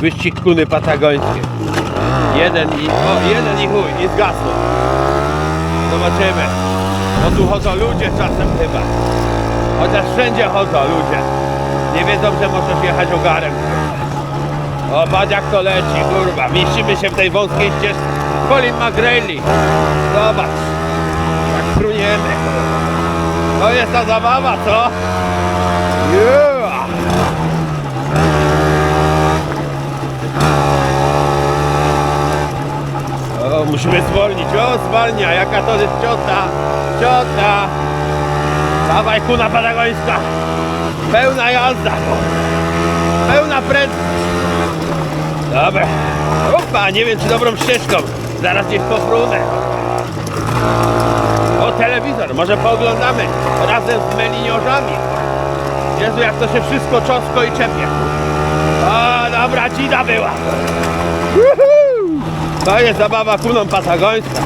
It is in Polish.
Wyścig kuny patagońskie. Jeden i... O, jeden i chuj, i zgasnął. Zobaczymy. Bo tu chodzą ludzie czasem chyba. Chociaż wszędzie chodzą ludzie. Nie wiedzą, że możesz jechać ogarem. O, patrz jak to leci, kurwa. Mieścimy się w tej wąskiej ścieżce. Colin McRae. Zobacz. Jak fruniemy. To jest ta zabawa, co? Yeah. O, musimy zwolnić. O, zwalnia. Jaka to jest ciota. Ciota. Dawaj, kuna patagońska. Pełna jazda. Pełna prędkość. Dobra. Opa, nie wiem czy dobrą ścieżką. Zaraz gdzieś pofrunę. O, telewizor. Może pooglądamy razem z meliniorzami. Jezu, jak to się wszystko cząstko i czepie. O, dobra, dzida była. To jest zabawa kuną patagońska.